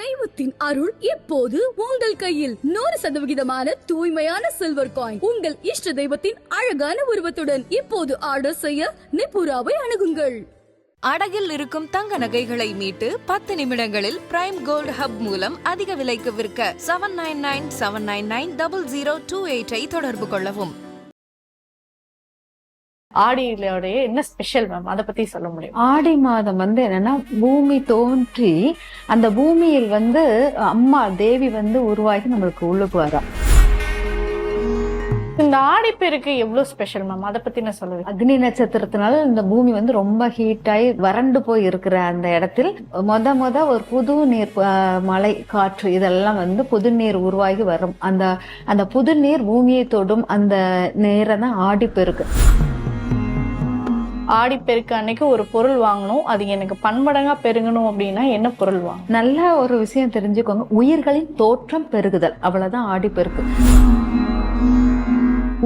தெய்வத்தின் அருள் இப்போது உங்கள் கையில். நூறு சதவிகிதமான தூய்மையான சில்வர் காயின் உங்கள் இஷ்ட தெய்வத்தின் அழகான உருவத்துடன் இப்போது ஆர்டர் செய்ய நிபுராவை அணுகுங்கள். அடகில் இருக்கும் தங்க நகைகளை மீட்டு பத்து நிமிடங்களில் பிரைம் கோல்ட் ஹப் மூலம் அதிக விலைக்கு விற்க seven nine nine seven nine nine double zero two எயிட்டை தொடர்பு கொள்ளவும். ஆடியிலோடைய என்ன ஸ்பெஷல் மேம் அதை பத்தி சொல்ல முடியும்? ஆடி மாதம் வந்து என்னன்னா பூமி தோன்றி அந்த பூமியில் வந்து அம்மா தேவி வந்து உருவாகி நம்மளுக்கு உள்ளுக்கு வரா இந்த ஆடிப்பெருக்கு எவ்வளவு ஸ்பெஷல் மேம் அதை பத்தி நான் சொல்லுவேன் அக்னி நட்சத்திரத்தினால இந்த பூமி வந்து ரொம்ப ஹீட் ஆகி வறண்டு போய் இருக்கிற அந்த இடத்தில் மொத மொத ஒரு புது நீர் மழை காற்று இதெல்லாம் வந்து புது நீர் உருவாகி வரும். அந்த அந்த புது நீர் பூமியை தொடும் அந்த நேரம் தான் ஆடிப்பெருக்கு ஆடிப்பெருக்கு அன்னைக்கு ஒரு பொருள் வாங்கணும். அது எனக்கு பன்மடங்கா பெருகணும் அப்படின்னா என்ன பொருள் வாங்கணும் நல்ல ஒரு விஷயம் தெரிஞ்சுக்கோங்க. உயிர்களின் தோற்றம் பெருகுதல். அவ்வளவுதான் ஆடிப்பெருக்கு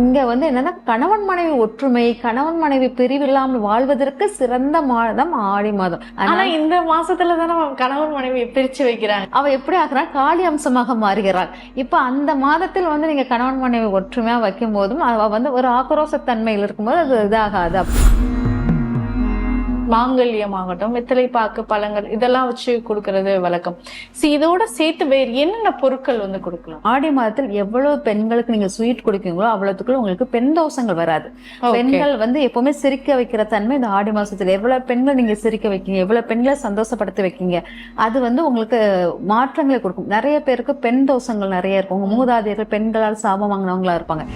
இங்க வந்து என்னன்னா கணவன் மனைவி ஒற்றுமை கணவன் மனைவி பிரிவில்லாமல் வாழ்வதற்கு சிறந்த மாதம் ஆடி மாதம். ஆனா இந்த மாசத்துல தானே கணவன் மனைவியை பிரிச்சு வைக்கிறாங்க. அவ எப்படி ஆகுறா காளி அம்சமாக மாறுகிறாள். இப்ப அந்த மாதத்தில் வந்து நீங்க கணவன் மனைவி ஒற்றுமையா வைக்கும் போதும் அவ வந்து ஒரு ஆக்ரோஷத்தன்மையில் இருக்கும்போது அது இதாகாது. மாங்கல்யமாகட்டும் வெத்தலை பாக்கு பழங்கள் இதெல்லாம் வச்சு கொடுக்கறது வழக்கம். See, இதோட சேர்த்து வேறு என்னென்ன பொருட்கள் வந்து கொடுக்கலாம்? ஆடி மாதத்தில் எவ்வளவு பெண்களுக்கு நீங்க ஸ்வீட் கொடுக்கீங்களோ அவ்வளவுக்குள்ள உங்களுக்கு பெண் தோஷங்கள் வராது. பெண்கள் வந்து எப்பவுமே சிரிக்க வைக்கிற தன்மை இந்த ஆடி மாசத்துல எவ்வளவு பெண்கள் நீங்க சிரிக்க வைக்கீங்க எவ்வளவு பெண்களை சந்தோஷப்படுத்த வைக்கீங்க அது வந்து உங்களுக்கு மாற்றங்களை கொடுக்கும். நிறைய பேருக்கு பெண் தோஷங்கள் நிறைய இருக்கும். உங்க மூதாதையர்கள் பெண்களால் சாபம் வாங்கினவங்களா இருப்பாங்க.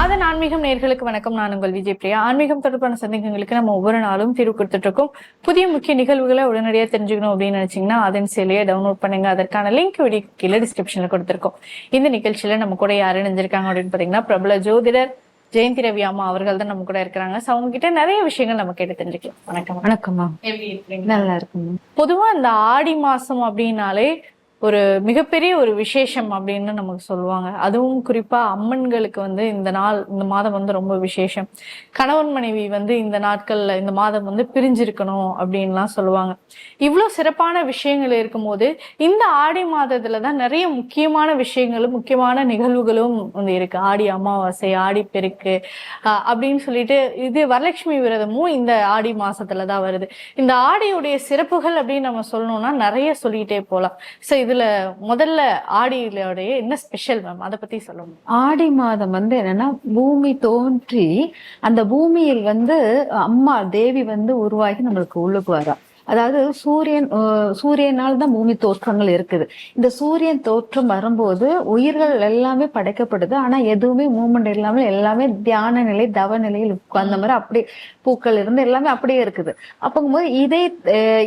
அதன் ஆன்மீகம் நேர்களுக்கு வணக்கம். நான் உங்கள் விஜய் பிரியா. ஆன்மீகம் தொடர்பான சந்தேகங்களுக்கு நம்ம ஒவ்வொரு நாளும் தீர்வு கொடுத்துட்டு இருக்கோம் புதிய முக்கிய நிகழ்வுகளை உடனடியாக தெரிஞ்சுக்கணும் அப்படின்னு நினைச்சீங்கன்னா அதன் செயலியை டவுன்லோட் பண்ணுங்க. அதற்கான லிங்க் வீடியோ கீழே டிஸ்கிரிப்ஷன்ல கொடுத்துருக்கோம். இந்த நிகழ்ச்சியில நம்ம கூட யார் இணைஞ்சிருக்காங்க அப்படின்னு பாத்தீங்கன்னா பிரபல ஜோதிடர் ஜெயந்தி ரவி அம்மா அவர்கள் தான் நம்ம கூட இருக்கிறாங்க. So, அவங்க கிட்ட நிறைய விஷயங்கள் நம்ம கேட்டு தெரிஞ்சுக்கலாம். வணக்கம். வணக்கம்மா நல்லா இருக்குங்க பொதுவா இந்த ஆடி மாசம் அப்படின்னாலே ஒரு மிகப்பெரிய ஒரு விசேஷம் அப்படின்னு நமக்கு சொல்லுவாங்க. அதுவும் குறிப்பா அம்மன்களுக்கு வந்து இந்த நாள் இந்த மாதம் வந்து ரொம்ப விசேஷம். கணவன் மனைவி வந்து இந்த நாட்கள்ல இந்த மாதம் வந்து பிரிஞ்சிருக்கணும் அப்படின்லாம் சொல்லுவாங்க. இவ்வளோ சிறப்பான விஷயங்கள் இருக்கும்போது இந்த ஆடி மாதத்துல தான் நிறைய முக்கியமான விஷயங்களும் முக்கியமான நிகழ்வுகளும் வந்து இருக்கு. ஆடி அமாவாசை ஆடி பெருக்கு அப்படின்னு சொல்லிட்டு இது வரலட்சுமி விரதமும் இந்த ஆடி மாசத்துல தான் வருது. இந்த ஆடியுடைய சிறப்புகள் அப்படின்னு நம்ம சொல்லணும்னா நிறைய சொல்லிட்டே ஸோ இது இதுல முதல்ல ஆடியிலோடைய என்ன ஸ்பெஷல் மேம் அதை பத்தி சொல்லணும் ஆடி மாதம் வந்து என்னன்னா பூமி தோன்றி அந்த பூமியில் வந்து அம்மா தேவி வந்து உருவாகி நம்மளுக்கு உள்ளுக்கு வரா அதாவது சூரியன் சூரியனால் தான் பூமி தோற்றங்கள் இருக்குது. இந்த சூரியன் தோற்றம் வரும்போது உயிர்கள் எல்லாமே படைக்கப்படுது. ஆனா எதுவுமே மூமெண்ட் இல்லாமல் எல்லாமே தியான நிலை தவ நிலையில் உட்கார்ந்த மாதிரி அப்படியே பூக்கள் இருந்து எல்லாமே அப்படியே இருக்குது. அப்போங்கும்போது இதை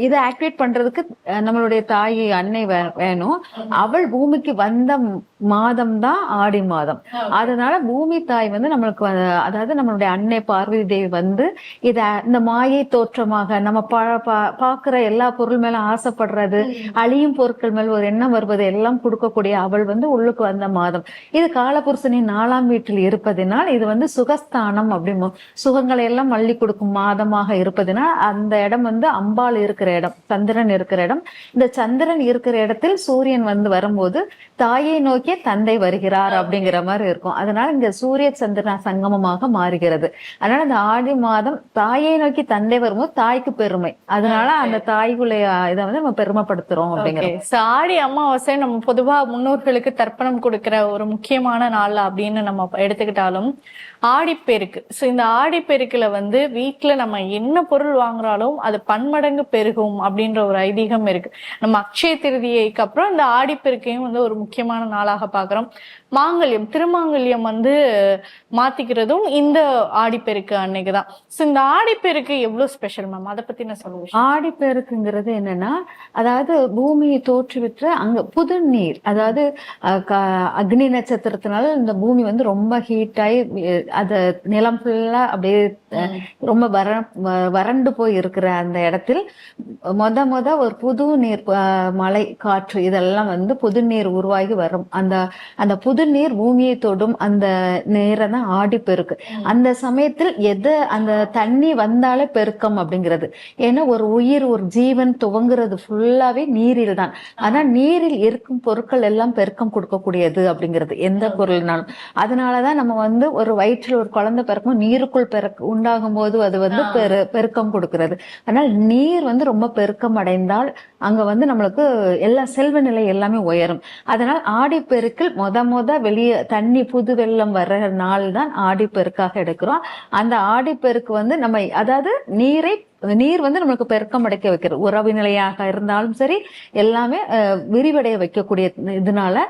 இதை ஆக்டிவேட் பண்றதுக்கு நம்மளுடைய தாய் அன்னை வேணும். அவள் பூமிக்கு வந்த மாதம் தான் ஆடி மாதம். அதனால பூமி தாய் வந்து நம்மளுக்கு அதாவது நம்மளுடைய அன்னை பார்வதி தேவி வந்து இத இந்த மாயை தோற்றமாக நம்ம பாக்குற எல்லா பொருள் மேல ஆசைப்படுறது அழியும் பொருட்கள் மேல் ஒரு எண்ணம் வருவது எல்லாம் கொடுக்கக்கூடிய அவள் வந்து உள்ளுக்கு வந்த மாதம். இது காலபுருஷனின் நாலாம் வீட்டில் இருப்பதினால் இது வந்து சுகஸ்தானம் அப்படிமோ சுகங்களை எல்லாம் மல்லி கொடுக்கும் மாதமாக இருப்பதினால் அந்த இடம் வந்து அம்பாள் இருக்கிற இடம் சந்திரன் இருக்கிற இடம். இந்த சந்திரன் இருக்கிற இடத்தில் சூரியன் வந்து வரும்போது தாயை நோக்கிய தந்தை வருகிறார் அப்படிங்கிற மாதிரி இருக்கும். அதனால இங்க சூரிய சந்திரன் சங்கமமாக மாறுகிறது. அதனால இந்த ஆடி மாதம் தாயை நோக்கி தந்தை வரும்போது தாய்க்கு பெருமை. அதனால அந்த தாய்க்குள்ள இதை வந்து நம்ம பெருமைப்படுத்துறோம் அப்படிங்கிற Okay. So, ஆடி அமாவாசை நம்ம பொதுவா முன்னோர்களுக்கு தர்ப்பணம் கொடுக்கிற ஒரு முக்கியமான நாள் அப்படின்னு நம்ம எடுத்துக்கிட்டாலும் ஆடிப்பெருக்கு. ஸோ இந்த ஆடிப்பெருக்குல வந்து வீட்ல நம்ம என்ன பொருள் வாங்குறாலும் அது பன்மடங்கு பெருகும் அப்படின்ற ஒரு ஐதீகம் இருக்கு. நம்ம அக்ஷய திருதியைக்கு அப்புறம் இந்த ஆடிப்பெருக்கையும் வந்து ஒரு முக்கியமான நாளாக பார்க்கிறோம் மாங்கல்யம் திருமாங்கல்யம் வந்து மாத்திக்கிறதும் இந்த ஆடிப்பெருக்கு அன்னைக்கு தான் ஸோ இந்த ஆடிப்பெருக்கு எவ்வளவு ஸ்பெஷல் மேம் அதை பத்தி நான் சொல்லுவேன் ஆடி பெருக்குங்கிறது என்னன்னா அதாவது பூமியை தோற்றுவிற்ற அங்க புது நீர் அதாவது அக்னி நட்சத்திரத்தினால இந்த பூமி வந்து ரொம்ப ஹீட் ஆகி அத நிலம் ஃபுல்லா அப்படியே ரொம்ப வர வறண்டு போய் இருக்கிற அந்த இடத்தில் மொத மொத ஒரு புது நீர் மழை காற்று இதெல்லாம் வந்து புது நீர் உருவாகி வரும். அந்த அந்த புது நீர் பூமியை தொடும் அந்த நேரம் தான் ஆடிப்பெருக்கு அந்த சமயத்தில் எது அந்த தண்ணி வந்தாலே பெருக்கம் அப்படிங்கிறது. ஏன்னா ஒரு உயிர் ஒரு ஜீவன் துவங்குறது ஃபுல்லாவே நீரில் தான் ஆனா நீரில் இருக்கும் பொருட்கள் எல்லாம் பெருக்கம் கொடுக்கக்கூடியது அப்படிங்கிறது எந்த பொருள்னாலும். அதனாலதான் நம்ம வந்து ஒரு வயிற்றில் ஒரு குழந்தை பிறக்கும் நீருக்குள் பிறக்க உண்டாகும் போது அது வந்து பெரு பெருக்கம் கொடுக்கிறது. ஆனால் நீர் வந்து ரொம்ப பெருக்கம் அடைந்தால் அங்க வந்து நம்மளுக்கு எல்லா செல்வ நிலை எல்லாமே உயரும். அதனால் ஆடிப்பெருக்கில் மொத மொத வெளியே தண்ணி புது வெள்ளம் வர்ற நாள் தான் ஆடிப்பெருக்காக எடுக்கிறோம். அந்த ஆடிப்பெருக்கு வந்து நம்ம அதாவது நீரை நீர் வந்து நம்மளுக்கு பெருக்கம் அடைக்க வைக்கிறது. உறவு நிலையாக இருந்தாலும் சரி எல்லாமே விரிவடைய வைக்கக்கூடிய இதனால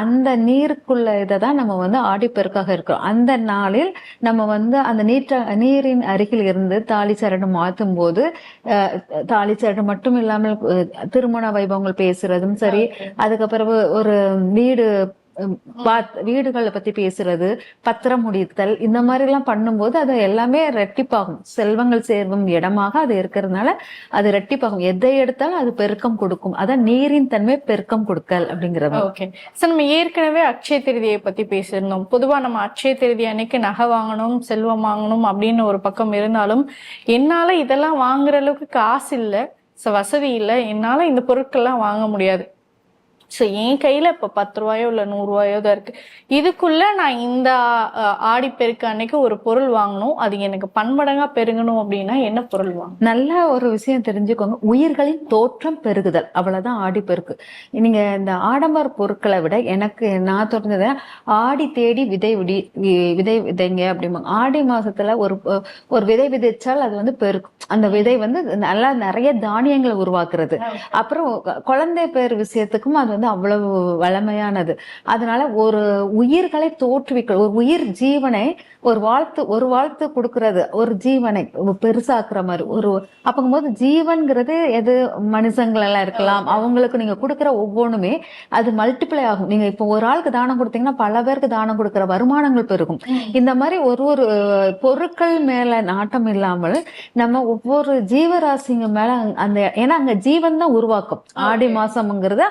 அந்த நீருக்குள்ள இதை தான் நம்ம வந்து ஆடிப்பெருக்காக இருக்கிறோம். அந்த நாளில் நம்ம வந்து அந்த நீற்ற நீரின் அருகில் இருந்து தாலி சரடு மாற்றும் போது தாலி சரடு மட்டும் இல்லாமல் திருமண வைபவங்கள் பேசுறதும் சரி அதுக்கப்புறம் ஒரு வீடு வீடுகளை பத்தி பேசுறது பத்திரம் முடித்தல் இந்த மாதிரி எல்லாம் பண்ணும்போது அது எல்லாமே ரெட்டிப்பாகும். செல்வங்கள் சேர்வும் இடமாக அது இருக்கிறதுனால அது ரெட்டிப்பாகும். எதை எடுத்தாலும் அது பெருக்கம் கொடுக்கும். அதான் நீரின் தன்மை பெருக்கம் கொடுக்கல் அப்படிங்கிறது. ஓகே. ஸோ நம்ம ஏற்கனவே அக்ஷய திருதியை பத்தி பேசியிருந்தோம். பொதுவா நம்ம அட்சய திருதி அன்னைக்கு நகை வாங்கணும் செல்வம் வாங்கணும் அப்படின்னு ஒரு பக்கம் இருந்தாலும் என்னால இதெல்லாம் வாங்குற அளவுக்கு காசு இல்லை. ஸோ வசதி இல்லை. என்னால இந்த பொருட்கள்லாம் வாங்க முடியாது. ஸோ என் கையில இப்ப பத்து ரூபாயோ இல்ல நூறு ரூபாயோ தான் இருக்கு. இதுக்குள்ள நான் இந்த ஆடிப்பெருக்கு அன்னைக்கு ஒரு பொருள் வாங்கணும். அது எனக்கு பன்மடங்கா பெருகணும் அப்படின்னா என்ன பொருள் வாங்கணும்? நல்ல ஒரு விஷயம் தெரிஞ்சுக்கோங்க. உயிர்களின் தோற்றம் பெருகுதல். அவ்வளவுதான் ஆடிப்பெருக்கு. நீங்க இந்த ஆடம்பர பொருட்களை விட எனக்கு நான் தெரிஞ்சது ஆடி தேடி விதை விடி விதை விதைங்க அப்படிம்பாங்க. ஆடி மாசத்துல ஒரு ஒரு விதை விதைச்சால் அது வந்து பெருக்கும் அந்த விதை வந்து நல்லா நிறைய தானியங்களை உருவாக்குறது. அப்புறம் குழந்தை பேர் விஷயத்துக்கும் அது வந்து அவ்வளவு வளமையானது. அதனால ஒரு உயிர்களை தோற்றுவிக்க ஒரு உயிர் ஜீவனை ஒரு வாழ்த்து ஒரு வாழ்த்து கொடுக்கறது ஒரு ஜீவனை பெருசாக்குற மாதிரி ஒரு அப்பங்கும்போது ஜீவன்கிறது எது? மனுஷங்கள் எல்லாம் இருக்கலாம் அவங்களுக்கு நீங்க கொடுக்குற ஒவ்வொன்றுமே அது மல்டிப்ளை ஆகும். நீங்க இப்போ ஒரு ஆளுக்கு தானம் கொடுத்தீங்கன்னா பல பேருக்கு தானம் கொடுக்குற வருமானங்கள் பெருகும். இந்த மாதிரி ஒரு ஒரு பொருட்கள் மேல நாட்டம் இல்லாமல் நம்ம ஒவ்வொரு ஜீவராசிங்க மேல அந்த ஏன்னா அங்க ஜீவன் தான் உருவாக்கும். ஆடி மாசம்ங்கிறது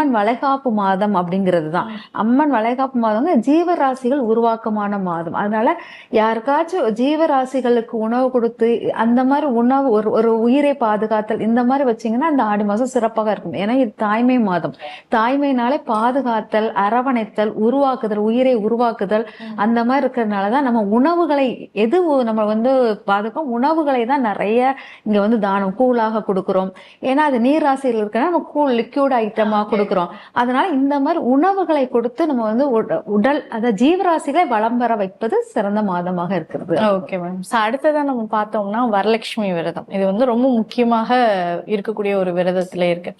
அம்மன் வளைகாப்பு மாதம் அப்படிங்கிறது தான் அம்மன் வளைகாப்பு மாதம் ஜீவராசிகள் உருவாக்கமான மாதம். அதனால யாருக்காச்சும் ஜீவராசிகளுக்கு உணவு கொடுத்து அந்த மாதிரி உணவு ஒரு ஒரு உயிரை பாதுகாத்தல் இந்த மாதிரி வச்சிங்கன்னா அந்த ஆடி மாதம் சிறப்பாக இருக்கும். ஏன்னா இது தாய்மை மாதம். தாய்மைனாலே பாதுகாத்தல் அரவணைத்தல் உருவாக்குதல் உயிரை உருவாக்குதல் அந்த மாதிரி இருக்கிறதுனாலதான் நம்ம உணவுகளை எது நம்ம வந்து பாதுகாக்கும் உணவுகளை தான் நிறைய இங்கே வந்து தானம் கூழாக கொடுக்குறோம். ஏன்னா அது நீர் ராசியில் இருக்கிறனா நம்ம கூழ் லிக்யூட் ஐட்டமாக கொடுக்கிறோம். அதனால இந்த மாதிரி உணவுகளை கொடுத்து நம்ம வந்து உடல் அதாவது ஜீவராசிகளை வளம் பெற வைப்பது சிறந்த மாதமாக இருக்கிறது. ஓகே மேம் அடுத்ததான் நம்ம பார்த்தோம்னா வரலட்சுமி விரதம். இது வந்து ரொம்ப முக்கியமாக இருக்கக்கூடிய ஒரு விரதத்துல இருக்கு.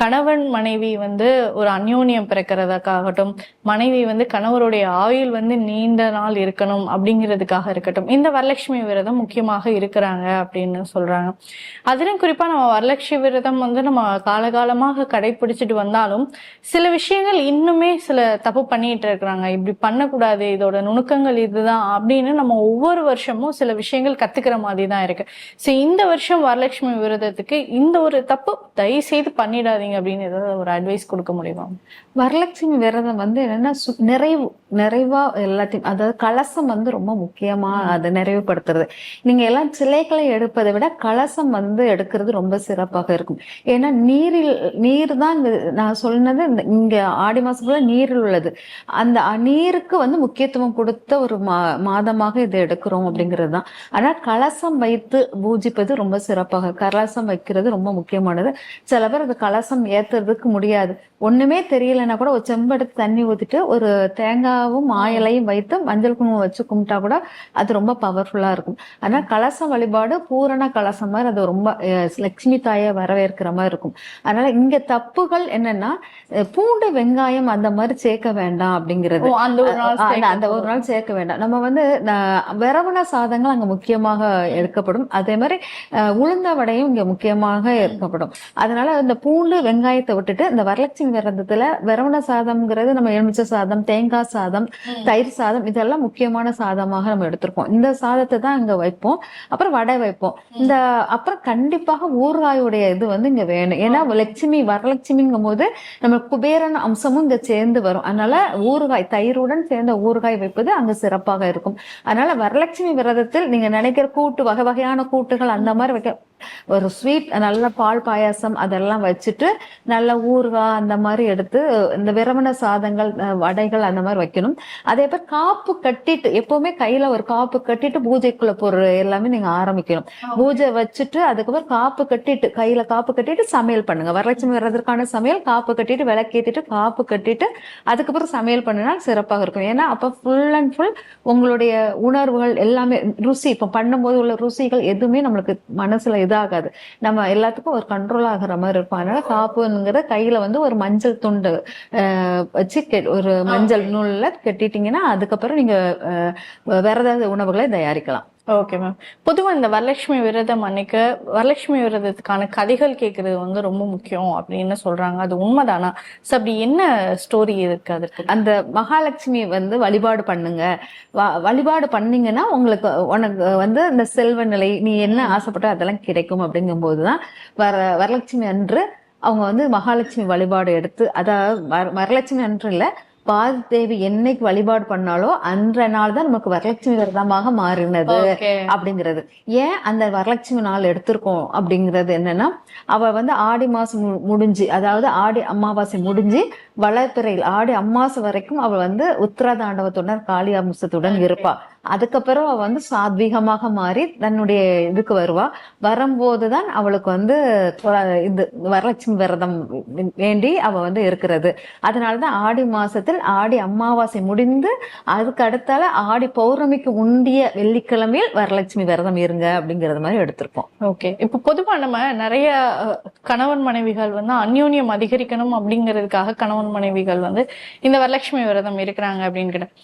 கணவன் மனைவி வந்து ஒரு அந்யோன்யம் பிறக்கிறதுக்காகட்டும் மனைவி வந்து கணவருடைய ஆயுள் வந்து நீண்ட நாள் இருக்கணும் அப்படிங்கிறதுக்காக இருக்கட்டும் இந்த வரலட்சுமி விரதம் முக்கியமாக இருக்கிறாங்க அப்படின்னு சொல்றாங்க. அதிலும் குறிப்பா நம்ம வரலட்சுமி விரதம் வந்து நம்ம காலகாலமாக கடைபிடிச்சிட்டு வந்தாலும் சில விஷயங்கள் இன்னுமே சில தப்பு பண்ணிட்டு இருக்கிறாங்க. இப்படி பண்ணக்கூடாது இதோட நுணுக்கங்கள் இதுதான் அப்படின்னு நம்ம ஒவ்வொரு வருஷமும் சில விஷயங்கள் கத்துக்கிற மாதிரி தான் இருக்கு. சோ இந்த வருஷம் வரலட்சுமி விரதத்துக்கு இந்த ஒரு தப்பு தயவு செய்து பண்ணிடாதீங்க அப்படின்னு ஏதாவது ஒரு அட்வைஸ் கொடுக்க முடியுமா? வரலட்சுமி விரதம் வந்து என்னன்னா நிறைவு நிறைவா எல்லாத்தையும் அதாவது கலசம் வந்து ரொம்ப முக்கியமா அதை நிறைவுபடுத்துறது. நீங்க எல்லாம் சிலைகளை எடுப்பதை விட கலசம் வந்து எடுக்கிறது ரொம்ப சிறப்பாக இருக்கும். ஏன்னா நீரில் நீர் தான் நான் சொன்னது இந்த- இங்க ஆடி மாசத்துல நீரில் உள்ளது. அந்த நீருக்கு வந்து முக்கியத்துவம் கொடுத்த ஒரு மா மாதமாக இதை எடுக்கிறோம் அப்படிங்கிறது தான். ஆனால் கலசம் வைத்து பூஜிப்பது ரொம்ப சிறப்பாக. கலசம் வைக்கிறது ரொம்ப முக்கியமானது. சில பேர் அது கலசம் ஏத்துறதுக்கு முடியாது. ஒண்ணுமே தெரியலன்னா கூட ஒரு செம்பெடுத்து தண்ணி ஊத்திட்டு ஒரு தேங்காவும் ஆயலையும் வைத்து மஞ்சள் குங்குமம் வச்சு கும்பிட்டா கூட அது ரொம்ப பவர்ஃபுல்லா இருக்கும். ஆனா கலச வழிபாடு பூரண கலசம் மாதிரி அது ரொம்ப லட்சுமி தாயை வரவேற்கிற மாதிரி இருக்கும். அதனால இங்க தப்புகள் என்ன என்னன்னா பூண்டு வெங்காயம் அந்த மாதிரி சேர்க்க வேண்டாம் அப்படிங்கிறது. அந்த ஒரு நாள் சேர்க்க வேண்டாம். நம்ம வந்து விரவண சாதங்கள் அங்க முக்கியமாக எடுக்கப்படும். அதே மாதிரி உளுந்த வடையும் இங்க முக்கியமாக எடுக்கப்படும். அதனால இந்த பூண்டு வெங்காயத்தை விட்டுட்டு இந்த வரலட்சுமி விரதத்துல விரவண சாதம்ங்கிறது நம்ம எலுமிச்சை சாதம் தேங்காய் சாதம் தயிர் சாதம் இதெல்லாம் முக்கியமான சாதமாக நம்ம எடுத்திருக்கோம். இந்த சாதத்தை தான் இங்க வைப்போம். அப்புறம் வடை வைப்போம். இந்த அப்புறம் கண்டிப்பாக ஊறுகாயுடைய இது வந்து இங்க வேணும். ஏன்னா லட்சுமி வரலட்சுமிங்கும் போது நம்ம குபேரன் அம்சமும் இங்க சேர்ந்து வரும். அதனால ஊறுகாய் தயிருடன் சேர்ந்த ஊறுகாய் வைப்பது அங்க சிறப்பாக இருக்கும். அதனால வரலட்சுமி விரதத்தில் நீங்க நினைக்கிற கூட்டு வகை வகையான கூட்டுகள் அந்த மாதிரி வைக்க ஒரு ஸ்வீட் நல்ல பால் பாயாசம் அதெல்லாம் வச்சுட்டு நல்ல ஊறுகாய் அந்த மாதிரி எடுத்து இந்த விரவண சாதங்கள் வடைகள் அந்த மாதிரி வைக்கணும். அதே போல் காப்பு கட்டிட்டு எப்பவுமே கையில ஒரு காப்பு கட்டிட்டு பூஜைக்குள்ள போடுற எல்லாமே நீங்க ஆரம்பிக்கணும். பூஜை வச்சுட்டு அதுக்கப்புறம் காப்பு கட்டிட்டு கையில காப்பு கட்டிட்டு சமையல் பண்ணுங்க. வரலட்சுமி வர்றதுக்கான சமையல் காப்பு கட்டிட்டு விளக்கேத்திட்டு காப்பு கட்டிட்டு அதுக்கப்புறம் சமையல் பண்ணினா சிறப்பாக இருக்கும். ஏன்னா அப்ப ஃபுல் அண்ட் ஃபுல் உங்களுடைய உணர்வுகள் எல்லாமே ருசி இப்ப பண்ணும்போது உள்ள ருசிகள் எதுவுமே நம்மளுக்கு மனசுல இதாகாது. நம்ம எல்லாத்துக்கும் ஒரு கண்ட்ரோல் ஆகுற மாதிரி இருக்கும். அதனால காப்புங்கிற கையில வந்து ஒரு மஞ்சள் துண்டு வச்சு ஒரு மஞ்சள் நூல்ல கட்டிட்டீங்கன்னா அதுக்கப்புறம் நீங்க அஹ், விரத உணவுகளை தயாரிக்கலாம். ஓகே மேம் பொதுவாக இந்த வரலட்சுமி விரதம் அன்னைக்கு வரலட்சுமி விரதத்துக்கான கதைகள் கேட்கறது வந்து ரொம்ப முக்கியம் அப்படின்னு சொல்றாங்க. அது உண்மைதானா? ஸோ அப்படி என்ன ஸ்டோரி இருக்கு அதுக்கு? அந்த மகாலட்சுமி வந்து வழிபாடு பண்ணுங்க. வ- வழிபாடு பண்ணீங்கன்னா உங்களுக்கு உனக்கு வந்து அந்த செல்வ நிலை நீ என்ன ஆசைப்பட்ட அதெல்லாம் கிடைக்கும் அப்படிங்கும்போது தான் வர வரலட்சுமி அன்று அவங்க வந்து மகாலட்சுமி வழிபாடு எடுத்து அதாவது வரலட்சுமி அன்று இல்லை பாதேவி என்னைக்கு வழிபாடு பண்ணாலோ அன்ற நாள் தான் நமக்கு வரலட்சுமி விரதமாக மாறினது அப்படிங்கிறது. ஏன் அந்த வரலட்சுமி நாள் எடுத்திருக்கோம் அப்படிங்கிறது என்னன்னா அவ வந்து ஆடி மாசம் முடிஞ்சு அதாவது ஆடி அமாவாசை முடிஞ்சு வளர்ப்பிறையில் ஆடி அமாவாசை வரைக்கும் அவள் வந்து உத்தரதாண்டவத்துடன் காளி அம்சத்துடன் இருப்பா. அதுக்கப்புறம் அவ வந்து சாத்வீகமாக மாறி தன்னுடைய இதுக்கு வருவா. வரும்போதுதான் அவளுக்கு வந்து இது வரலட்சுமி விரதம் வேண்டி அவ வந்து இருக்கிறது. அதனாலதான் ஆடி மாசத்தில் ஆடி அமாவாசை முடிந்து அதுக்கு அடுத்தால ஆடி பௌர்ணமிக்கு முந்திய வெள்ளிக்கிழமையில் வரலட்சுமி விரதம் இருங்க அப்படிங்கறது மாதிரி எடுத்திருக்கோம். ஓகே. இப்போ பொதுவா நம்ம நிறைய கணவன் மனைவிகள் வந்து அந்யோன்யம் அதிகரிக்கணும் அப்படிங்கிறதுக்காக கணவன் மனைவிகள் வந்து இந்த வரலட்சுமி விரதம் இருக்கிறாங்க அப்படின்னு கேட்டேன்.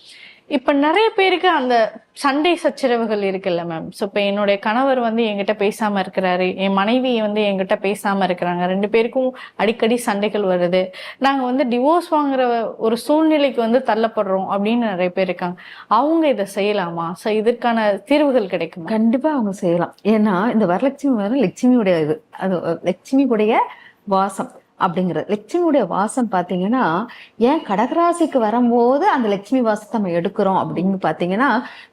இப்ப நிறைய பேருக்கு அந்த சண்டை சச்சரவுகள் இருக்குல்ல மேம் ஸோ இப்போ என்னுடைய கணவர் வந்து என்கிட்ட பேசாம இருக்கிறாரு. என் மனைவி வந்து என்கிட்ட பேசாம இருக்கிறாங்க. ரெண்டு பேருக்கும் அடிக்கடி சண்டைகள் வருது. நாங்க வந்து டிவோர்ஸ் வாங்குற ஒரு சூழ்நிலைக்கு வந்து தள்ளப்படுறோம் அப்படின்னு நிறைய பேர் இருக்காங்க. அவங்க இதை செய்யலாமா? ஸோ இதற்கான தீர்வுகள் கிடைக்குமா? கண்டிப்பா அவங்க செய்யலாம். ஏன்னா இந்த வரலட்சுமி வந்து லட்சுமியுடைய இது. அது லட்சுமியுடைய வாசம். அப்படிங்கிறது லட்சுமியுடைய வாசம் பார்த்தீங்கன்னா ஏன் கடகராசிக்கு வரும்போது அந்த லட்சுமி வாசத்தை நம்ம எடுக்கிறோம் அப்படின்னு பார்த்தீங்கன்னா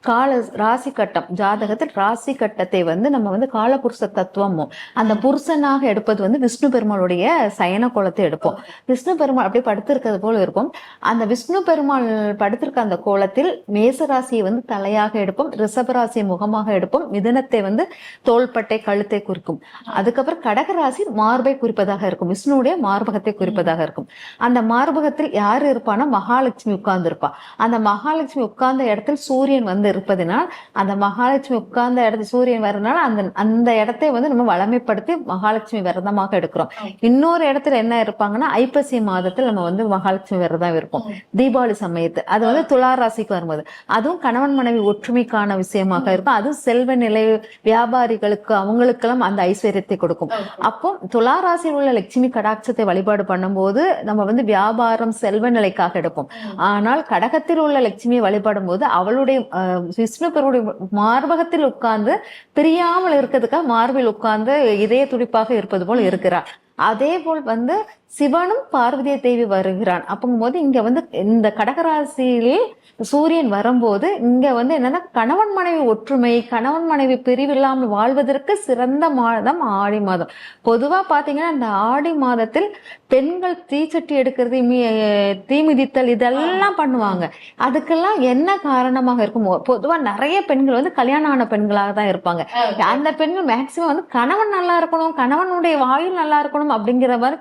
கால ராசி கட்டம் ஜாதகத்தில் ராசி கட்டத்தை வந்து நம்ம வந்து காலபுருஷ தத்துவமும் அந்த புருஷனாக எடுப்பது வந்து விஷ்ணு பெருமாளுடைய சயன கோலத்தை எடுப்போம். விஷ்ணு பெருமாள் அப்படியே படுத்திருக்கிறது போல இருக்கும். அந்த விஷ்ணு பெருமாள் படுத்திருக்க அந்த கோலத்தில் மேசராசியை வந்து தலையாக எடுப்போம் ரிஷபராசியை முகமாக எடுப்போம். மிதனத்தை வந்து தோள்பட்டை கழுத்தை குறிக்கும். அதுக்கப்புறம் கடகராசி மார்பை குறிப்பதாக இருக்கும். விஷ்ணுடைய மார்பகத்தை குறிப்பதாக இருக்கும். அந்த மார்பகத்தில் யார் இருப்பானா மகாலட்சுமி உட்கார்ந்து இருப்பா அந்த மகாலட்சுமி உட்கார்ந்த இடத்தில் சூரியன் வந்து இருப்பதினால் அந்த மகாலட்சுமி உட்கார்ந்த இடத்துல சூரியன் வரனால அந்த அந்த இடத்தை வந்து நம்ம வளமைப்படுத்தி மகாலட்சுமி விரதமாக எடுக்கிறோம். இன்னொரு இடத்துல என்ன இருப்பாங்கன்னா ஐப்பசி மாதத்தில் நம்ம வந்து மகாலட்சுமி விரதம் இருப்போம். தீபாவளி சமயத்து. அது வந்து துலா ராசிக்கு வரும்போது. அதுவும் கணவன் மனைவி ஒற்றுமைக்கான விஷயமாக இருக்கும். அதுவும் செல்வ நிலை வியாபாரிகளுக்கு அவங்களுக்கெல்லாம் அந்த ஐஸ்வர்யத்தை கொடுக்கும். அப்போ துலா ராசியில் உள்ள லட்சுமி கடாட்சத்தை வழிபாடு பண்ணும்போது நம்ம வந்து வியாபாரம் செல்வ நிலைக்காக எடுப்போம் ஆனால் கடகத்தில் உள்ள லட்சுமியை வழிபடும் போது அவளுடைய அஹ், விஷ்ணு பெருடைய மார்பகத்தில் உட்கார்ந்து பிரியாமல் இருக்கிறதுக்காக மார்பில் உட்கார்ந்து இதய துடிப்பாக இருப்பது போல் இருக்கிறார். அதே போல் வந்து சிவனும் பார்வதிய தேவி வருகிறான். அப்படிங்கும்போது இங்க வந்து இந்த கடகராசியிலே சூரியன் வரும்போது இங்க வந்து என்னன்னா கணவன் மனைவி ஒற்றுமை கணவன் மனைவி பிரிவில்லாமல் வாழ்வதற்கு சிறந்த மாதம் ஆடி மாதம். பொதுவா பாத்தீங்கன்னா இந்த ஆடி மாதத்தில் பெண்கள் தீச்சட்டி எடுக்கிறது மீ- தீ மிதித்தல் இதெல்லாம் பண்ணுவாங்க. அதுக்கெல்லாம் என்ன காரணமாக இருக்கும்? பொதுவா நிறைய பெண்கள் வந்து கல்யாணம் ஆன பெண்களாக தான் இருப்பாங்க. அந்த பெண்கள் மேக்சிமம் வந்து கணவன் நல்லா இருக்கணும் கணவனுடைய வாயில் நல்லா இருக்கணும் அப்படிங்கிற மாதிரி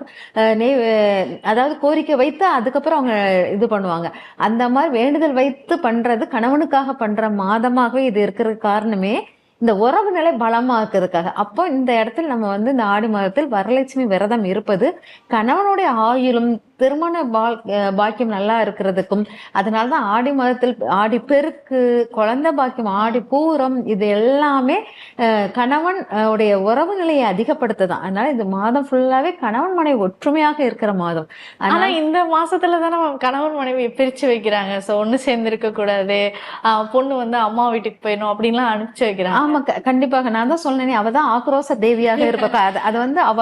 அஹ், அதாவது கோரிக்கை வைத்து அதுக்கப்புறம் அவங்க இது பண்ணுவாங்க. அந்த மாதிரி வேண்டுதல் வைத்து பண்றது கணவனுக்காக பண்ற மாதமாகவே இது இருக்கிற காரணமே இந்த உறவு நிலை பலமாக்குறதுக்காக. இருக்கிறதுக்காக அப்போ இந்த இடத்துல நம்ம வந்து இந்த ஆடி மாதத்தில் வரலட்சுமி விரதம் இருப்பது கணவனுடைய ஆயுளும் திருமண அஹ் பாக்கியம் நல்லா இருக்கிறதுக்கும் அதனாலதான் ஆடி மாதத்தில் ஆடி பெருக்கு குழந்தை பாக்கியம் ஆடி பூரம் இது எல்லாமே கணவன் உடைய உறவு நிலையை அதிகப்படுத்துதான் அதனால இந்த மாதம் ஃபுல்லாவே கணவன் மனைவி ஒற்றுமையாக இருக்கிற மாதம். ஆனா அதனால இந்த மாசத்துல தானே கணவன் மனைவி பிரிச்சு வைக்கிறாங்க. சோ ஒண்ணு சேர்ந்து இருக்க கூடாது. ஆஹ் பொண்ணு வந்து அம்மா வீட்டுக்கு போயிடணும் அப்படின்லாம் அனுப்பிச்சு வைக்கிறாங்க. ஆமா கண்டிப்பாக. நான் தான் சொன்னேனே அவ தான் ஆக்ரோஷ தேவியாக இருப்பா. அது அது வந்து அவ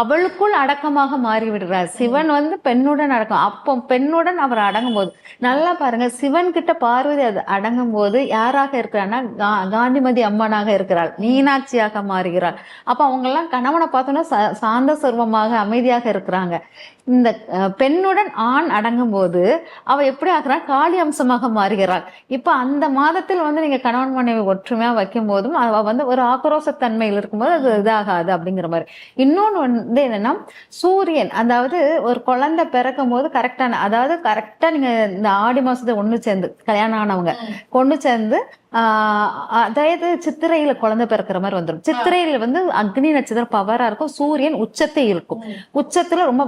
அவளுக்குள் அடக்கமாக மாறி விடுறார் சிவன் வந்து பெண்ணுடன் அடக்கம். அப்போ பெண்ணுடன் அவர் அடங்கும் போது நல்லா பாருங்க சிவன் கிட்ட பார்வதி அது அடங்கும் போது யாராக இருக்கிறான்னா கா- காந்திமதி அம்மனாக இருக்கிறாள் மீனாட்சியாக மாறுகிறாள். அப்ப அவங்க எல்லாம் கணவனை பார்த்தோன்னா சாந்த சர்வமாக அமைதியாக இருக்கிறாங்க. இந்த பெண்ணுடன் ஆண் அடங்கும் போது அவ எப்படி ஆகுறா காளி அம்சமாக மாறுகிறாள். இப்ப அந்த மாதத்தில் வந்து நீங்க கணவன் மனைவி ஒற்றுமையா வைக்கும் போதும் அவ வந்து ஒரு ஆக்ரோஷத்தன்மையில் இருக்கும்போது அது இதாகாது அப்படிங்கிற மாதிரி. இன்னொன்னு வந்து என்னன்னா சூரியன் அதாவது ஒரு குழந்தை பிறக்கும் போது கரெக்டான அதாவது கரெக்டா நீங்க இந்த ஆடி மாசத்தை ஒண்ணு சேர்ந்து கல்யாணம் ஆனவங்க கொண்டு சேர்ந்து ஆஹ் அதாவது சித்திரையில குழந்தை பிறக்கிற மாதிரி வந்துடும் சித்திரையில வந்து அக்னி நட்சத்திரம் பவரா இருக்கும் சூரியன் உச்சத்தை இருக்கும். உச்சத்துல ரொம்ப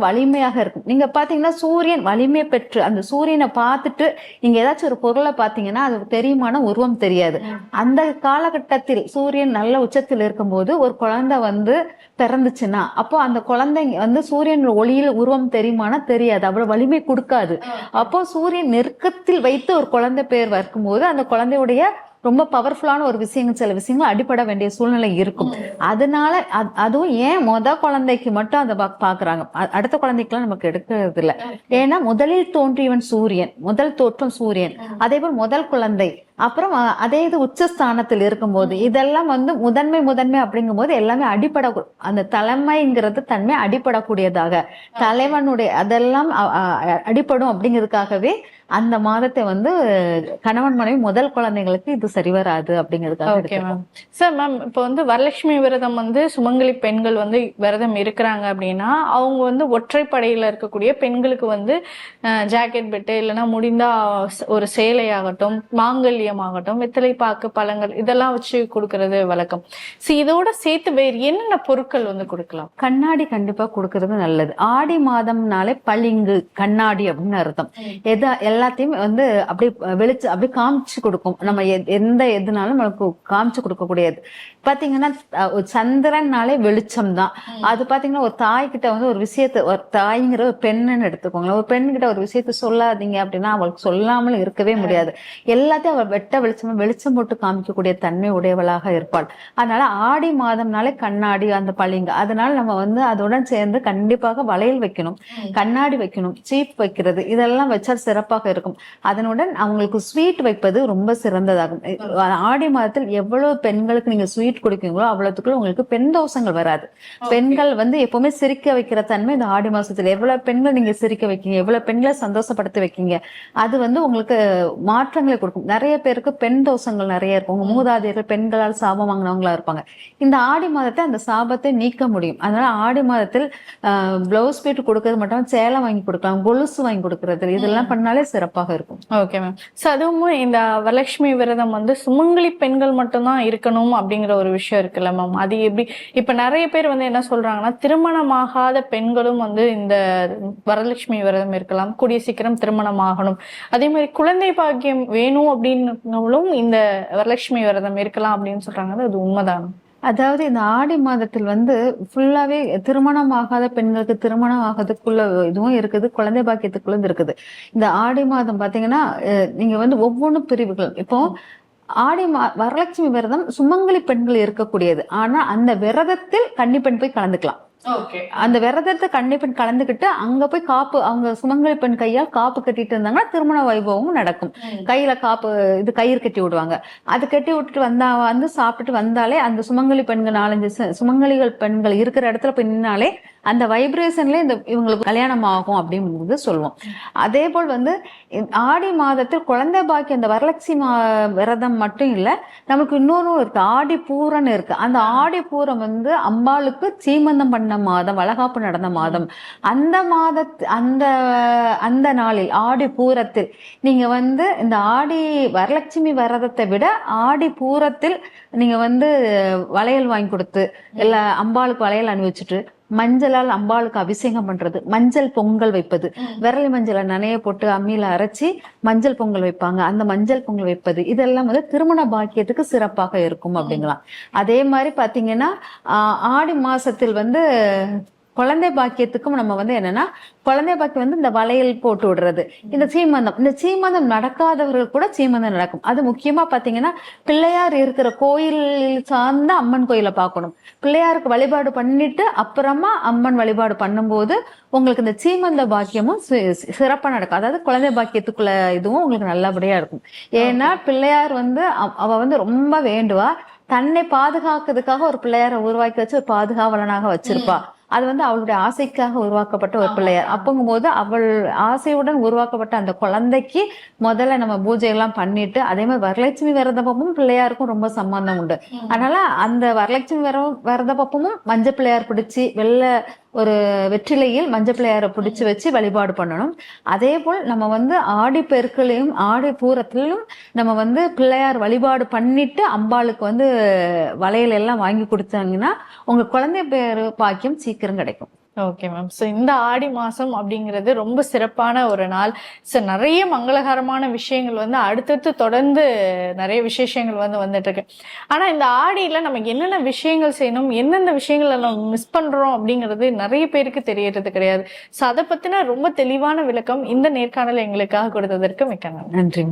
வலிமையாக இருக்கும். நீங்க பாத்தீங்கன்னா சூரியன் வலிமை பெற்று அந்த சூரியனை பார்த்துட்டு நீங்க ஏதாச்சும் ஒரு பொருளை பாத்தீங்கன்னா அது தெரியுமான உருவம் தெரியாது. அந்த காலகட்டத்தில் சூரியன் நல்ல உச்சத்தில் இருக்கும்போது ஒரு குழந்தை வந்து பிறந்துச்சுன்னா அப்போ அந்த குழந்தைங்க வந்து சூரியன் ஒளியில் உருவம் தெரியுமானா தெரியாது. அவ்வளவு வலிமை கொடுக்காது. அப்போ சூரியன் நெருக்கத்தில் வைத்து ஒரு குழந்தை பேர் வைக்கும்போது அந்த குழந்தையுடைய ரொம்ப பவர்ஃபுல்லான ஒரு விஷயங்கள் சில விஷயங்கள் அடிபட வேண்டிய சூழ்நிலை இருக்கும். அதனால அதுவும் ஏன் முத குழந்தைக்கு மட்டும் அதை பாக்குறாங்க? அடுத்த குழந்தைக்கெல்லாம் நமக்கு எடுக்கிறது இல்ல ஏன்னா முதலில் தோன்றியவன் சூரியன் முதல் தோற்றம் சூரியன் அதே போல் முதல் குழந்தை. அப்புறம் அதே இது உச்சஸ்தானத்தில் இருக்கும்போது இதெல்லாம் வந்து முதன்மை முதன்மை அப்படிங்கும்போது எல்லாமே அடிப்பட அந்த தலைமைங்கிறது தன்மை அடிப்படக்கூடியதாக தலைவனுடைய அதெல்லாம் அடிப்படும் அப்படிங்கிறதுக்காகவே அந்த மாதத்தை வந்து கணவன் மனைவி முதல் குழந்தைங்களுக்கு இது சரி வராது அப்படிங்கிறதுக்காக ஓகே. மேம் சார் மேம் இப்போ வந்து வரலட்சுமி விரதம் வந்து சுமங்கலி பெண்கள் வந்து விரதம் இருக்கிறாங்க அப்படின்னா அவங்க வந்து ஒற்றைப்படையில இருக்கக்கூடிய பெண்களுக்கு வந்து ஜாக்கெட் பெட்டு இல்லைன்னா முடிந்தா ஒரு சேலையாகட்டும் மாங்கல்யமாகட்டும் வெத்தலை பாக்கு பழங்கள் இதெல்லாம் வச்சு கொடுக்கறது வழக்கம். ஸோ இதோட சேர்த்து வேறு என்னென்ன பொருட்கள் வந்து கொடுக்கலாம்? கண்ணாடி கண்டிப்பா கொடுக்கறது நல்லது. ஆடி மாதம்னாலே பளிங்கு கண்ணாடி அப்படின்னு அர்த்தம். எதா எல்லாத்தையும் வந்து அப்படி வெளிச்சு அப்படி காமிச்சு கொடுக்கும். நம்ம எந்த எதுனாலும் நமக்கு காமிச்சு கொடுக்கக்கூடியது. பாத்தீங்கன்னா ஒரு சந்திரன்னாலே வெளிச்சம் தான் அது பாத்தீங்கன்னா ஒரு தாய் கிட்ட வந்து ஒரு விஷயத்த ஒரு தாய்ங்கிற ஒரு பெண்ணுன்னு எடுத்துக்கோங்களேன். ஒரு பெண் கிட்ட ஒரு விஷயத்த சொல்லாதீங்க அப்படின்னா அவளுக்கு சொல்லாமல் இருக்கவே முடியாது. எல்லாத்தையும் அவள் வெட்ட வெளிச்சமா வெளிச்சம் போட்டு காமிக்கக்கூடிய தன்மை உடையவளாக இருப்பாள். அதனால ஆடி மாதம்னாலே கண்ணாடி அந்த பளிங்கு. அதனால நம்ம வந்து அதுடன் சேர்ந்து கண்டிப்பாக வளையல் வைக்கணும். கண்ணாடி வைக்கணும். சீப் வைக்கிறது. இதெல்லாம் வச்சா சிறப்பாக இருக்கும். அதனுடன் அவங்களுக்கு ஸ்வீட் வைப்பது ரொம்ப சிறந்ததாகும். ஆடி மாதத்தில் எவ்வளவு பெண்களுக்கு நீங்க ஸ்வீட் கொடுக்கீங்களோ அவ்வளவுக்குள்ள உங்களுக்கு பெண் தோஷங்கள் வராது. பெண்கள் வந்து எப்பவுமே சிரிக்க வைக்கிற தன்மை இந்த ஆடி மாசத்துல. எவ்வளவு பெண்கள் நீங்க சிரிக்க வைக்கீங்க எவ்வளவு பெண்களை சந்தோஷப்படுத்த வைக்கீங்க அது வந்து உங்களுக்கு மாற்றங்களை கொடுக்கும். நிறைய பேருக்கு பெண் தோஷங்கள் நிறைய இருக்கும். உங்க மூதாதையர்கள் பெண்களால் சாபம் வாங்கினவங்களா இருப்பாங்க. இந்த ஆடி மாதத்தை அந்த சாபத்தை நீக்க முடியும். அதனால ஆடி மாதத்தில் பிளவுஸ் பீட் கொடுக்கறது மட்டும் சேலை வாங்கி கொடுக்கலாம் கொலுசு வாங்கி கொடுக்கறது இதெல்லாம் பண்ணாலே சிறப்பாக இருக்கும். ஓகே மேம் ஸோ அதுவும் இந்த வரலட்சுமி விரதம் வந்து சுமங்கலி பெண்கள் மட்டும்தான் இருக்கணும் அப்படிங்கிற ஒரு விஷயம் இருக்குல்ல மேம் அது எப்படி இப்ப நிறைய பேர் வந்து என்ன சொல்றாங்கன்னா திருமணமாகாத பெண்களும் வந்து இந்த வரலட்சுமி விரதம் இருக்கலாம். கூடிய சீக்கிரம் திருமணம் ஆகணும். அதே மாதிரி குழந்தை பாக்கியம் வேணும் அப்படின்னும் இந்த வரலட்சுமி விரதம் இருக்கலாம் அப்படின்னு சொல்றாங்க. அது உண்மைதான். அதாவது இந்த ஆடி மாதத்தில் வந்து ஃபுல்லாவே திருமணம் ஆகாத பெண்களுக்கு திருமணம் ஆகிறதுக்குள்ள இதுவும் இருக்குது குழந்தை பாக்கியத்துக்குள்ள இருக்குது. இந்த ஆடி மாதம் பாத்தீங்கன்னா நீங்க வந்து ஒவ்வொன்றும் பிரிவுகள். இப்போ ஆடி மா வரலட்சுமி விரதம் சுமங்கலி பெண்கள் இருக்கக்கூடியது. ஆனா அந்த விரதத்தில் கன்னிப்பெண் போய் கலந்துக்கலாம். அந்த விரதத்தை கன்னி பெண் கலந்துக்கிட்டு அங்க போய் காப்பு அவங்க சுமங்கலி பெண் கையால் காப்பு கட்டிட்டு இருந்தாங்கன்னா திருமண வைபவமும் நடக்கும். கையில காப்பு இது கயிறு கட்டி விடுவாங்க. அது கட்டி விட்டுட்டு வந்தா வந்து சாப்பிட்டுட்டு வந்தாலே அந்த சுமங்கலி பெண்கள் நாலஞ்சு சுமங்கலிகள் பெண்கள் இருக்கிற இடத்துல போய் நின்னாலே அந்த வைப்ரேஷன்ல இந்த இவங்களுக்கு கல்யாணம் ஆகும் அப்படிங்கிறது சொல்லுவோம். அதே போல் வந்து ஆடி மாதத்தில் குழந்தை பாக்கி அந்த வரலட்சுமி மா விரதம் மட்டும் இல்ல நமக்கு இன்னொன்றும் இருக்கு ஆடி பூரன் இருக்கு. அந்த ஆடி பூரம் வந்து அம்பாளுக்கு சீமந்தம் பண்ண மாதம் வளகாப்பு நடந்த மாதம். அந்த மாதத் அந்த அந்த நாளில் ஆடி பூரத்தில் நீங்க வந்து இந்த ஆடி வரலட்சுமி விரதத்தை விட ஆடி பூரத்தில் நீங்க வந்து வளையல் வாங்கி கொடுத்து இல்ல அம்பாளுக்கு வளையல் அணிவிச்சுட்டு மஞ்சளால் அம்பாளுக்கு அபிஷேகம் பண்றது. மஞ்சள் பொங்கல் வைப்பது. விரலி மஞ்சளை நனைய போட்டு அம்மியில அரைச்சி மஞ்சள் பொங்கல் வைப்பாங்க. அந்த மஞ்சள் பொங்கல் வைப்பது. இதெல்லாம் வந்து திருமண பாக்கியத்துக்கு சிறப்பாக இருக்கும் அப்படிங்களாம் அதே மாதிரி பாத்தீங்கன்னா ஆடி மாசத்தில் வந்து குழந்தை பாக்கியத்துக்கும் நம்ம வந்து என்னன்னா குழந்தை பாக்கியம் வந்து இந்த வளையல் போட்டு விடுறது. இந்த சீமந்தம். இந்த சீமந்தம் நடக்காதவர்கள் கூட சீமந்தம் நடக்கும். அது முக்கியமா பாத்தீங்கன்னா பிள்ளையார் இருக்கிற கோயில் சார்ந்த அம்மன் கோயிலை பார்க்கணும். பிள்ளையாருக்கு வழிபாடு பண்ணிட்டு அப்புறமா அம்மன் வழிபாடு பண்ணும்போது உங்களுக்கு இந்த சீமந்த பாக்கியமும் சி- சி- சிறப்பா நடக்கும். அதாவது குழந்தை பாக்கியத்துக்குள்ள இதுவும் உங்களுக்கு நல்லபடியா இருக்கும். ஏன்னா பிள்ளையார் வந்து அவ- அவ வந்து ரொம்ப வேண்டுவா. தன்னை பாதுகாக்கிறதுக்காக ஒரு பிள்ளையாரை உருவாக்கி வச்சு ஒரு பாதுகாவலனாக வச்சிருப்பா. அது வந்து அவளுடைய ஆசைக்காக உருவாக்கப்பட்ட ஒரு பிள்ளையார். அப்பங்கும்போது அவள் ஆசையுடன் உருவாக்கப்பட்ட அந்த குழந்தைக்கு முதல்ல நம்ம பூஜை எல்லாம் பண்ணிட்டு அதே மாதிரி வரலட்சுமி விரதப்பமும் பிள்ளையாருக்கும் ரொம்ப சம்பந்தம் உண்டு. அதனால அந்த வரலட்சுமி விர விரதப்பமும் மஞ்சள் பிள்ளையார் பிடிச்சி வெள்ளை ஒரு வெற்றிலையில் மஞ்சள் பிள்ளையாரை பிடிச்சி வச்சு வழிபாடு பண்ணணும். அதே போல் நம்ம வந்து ஆடி பெருக்களையும் ஆடி பூரத்திலும் நம்ம வந்து பிள்ளையார் வழிபாடு பண்ணிட்டு அம்பாளுக்கு வந்து வளையல் எல்லாம் வாங்கி கொடுத்தாங்கன்னா உங்க குழந்தை பேரு பாக்கியம் சீக்கிரம் கிடைக்கும். ஓகே மேம் ஸோ இந்த ஆடி மாதம் அப்படிங்கிறது ரொம்ப சிறப்பான ஒரு நாள். ஸோ நிறைய மங்களகரமான விஷயங்கள் வந்து அடுத்தடுத்து தொடர்ந்து நிறைய விசேஷங்கள் வந்து வந்துட்டு இருக்கு இந்த ஆடியில் நமக்கு என்னென்ன விஷயங்கள் செய்யணும் எந்தெந்த விஷயங்களை நம்ம மிஸ் பண்ணுறோம் அப்படிங்கிறது நிறைய பேருக்கு தெரியறது கிடையாது. ஸோ அதை பற்றின ரொம்ப தெளிவான விளக்கம் இந்த நேர்காணல் எங்களுக்காக கொடுத்ததற்கு மிக்க நன்றி. நன்றி